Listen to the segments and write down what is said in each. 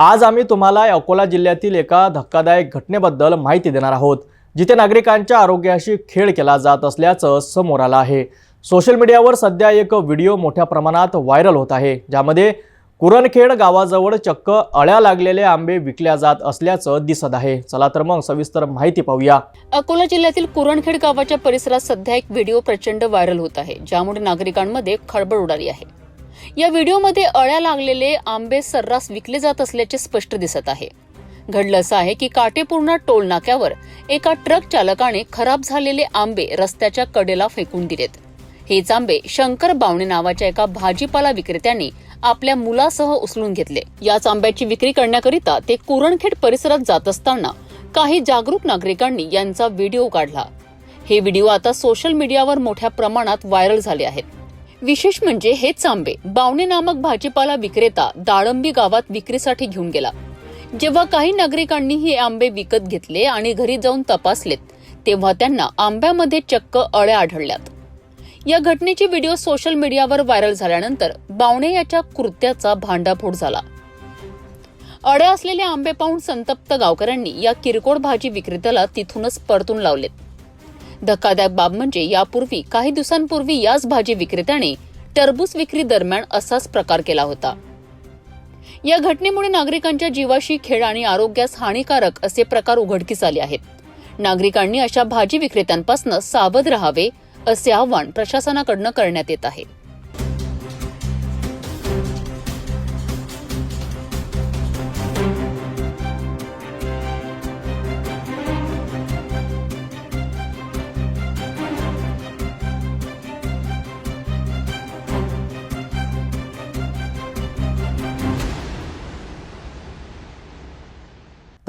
आज आम्ही तुम्हाला अकोला जिल्ह्यातील एका धक्कादायक घटनेबद्दल माहिती देणार आहोत जिथे नागरिकांच्या आरोग्याशी खेळ केला जात असल्याचं समोर आलं आहे. सोशल मीडियावर सध्या एक व्हिडिओ मोठ्या प्रमाणात व्हायरल होत आहे ज्यामध्ये कुरणखेड गावाजवळ चक्क अळ्या लागलेले आंबे विकल्या जात असल्याचं दिसत आहे. चला तर मग सविस्तर माहिती पाहूया. अकोला जिल्ह्यातील कुरणखेड गावाच्या परिसरात सध्या एक व्हिडिओ प्रचंड व्हायरल होत आहे ज्यामुळे नागरिकांमध्ये खळबळ उडाली आहे. या व्हिडिओमध्ये अळ्या लागलेले आंबे सर्रास विकले जात असल्याचे स्पष्ट दिसत आहे. घडलं असं आहे की काटेपूर्णा टोल नाक्यावर एका ट्रक चालकाने खराब झालेले आंबे रस्त्याच्या कडेला फेकून दिलेत. हेच आंबे शंकर बावणे नावाच्या एका भाजीपाला विक्रेत्यांनी आपल्या मुलासह उचलून घेतले. याच आंब्याची विक्री करण्याकरिता ते कुरणखेड परिसरात जात असताना काही जागरूक नागरिकांनी यांचा व्हिडिओ काढला. हे व्हिडिओ आता सोशल मीडियावर मोठ्या प्रमाणात व्हायरल झाले आहेत. विशेष म्हणजे हेच आंबे बावणे नामक भाजीपाला विक्रेता दाळंबी गावात विक्रीसाठी घेऊन गेला. जेव्हा काही नागरिकांनी हे आंबे विकत घेतले आणि घरी जाऊन तपासलेत तेव्हा त्यांना आंब्यामध्ये चक्क अळ्या आढळल्यात. या घटनेचे व्हिडिओ सोशल मीडियावर व्हायरल झाल्यानंतर बावणे याच्या कृत्याचा भांडाफोड झाला. अड्या असलेले आंबे पाहून संतप्त गावकऱ्यांनी या किरकोळ भाजी विक्रेत्याला तिथूनच परतून लावलेत. धक्कादायक बाब म्हणजे यापूर्वी काही दिवसांपूर्वी याच भाजी विक्रेत्याने टरबूज विक्री दरम्यान असाच प्रकार केला होता. या घटनेमुळे नागरिकांच्या जीवाशी खेळ आणि आरोग्यास हानिकारक असे प्रकार उघडकीस आले आहेत. नागरिकांनी अशा भाजी विक्रेत्यांपासून सावध राहावे असे आवाहन प्रशासनाकडनं करण्यात येत आहे.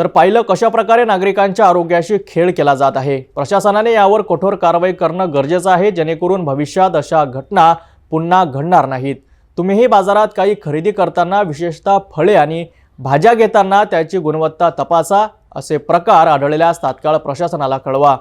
तर पाहिलं कशा प्रकारे नागरिकांच्या आरोग्याशी खेळ केला जात आहे. प्रशासनाने यावर कठोर कारवाई करणं गरजेचं आहे जेणेकरून भविष्यात अशा घटना पुन्हा घडणार नाहीत. तुम्हीही बाजारात काही खरेदी करताना विशेषतः फळे आणि भाज्या घेताना त्याची गुणवत्ता तपासा असे प्रकार आढळल्यास तात्काळ प्रशासनाला कळवा.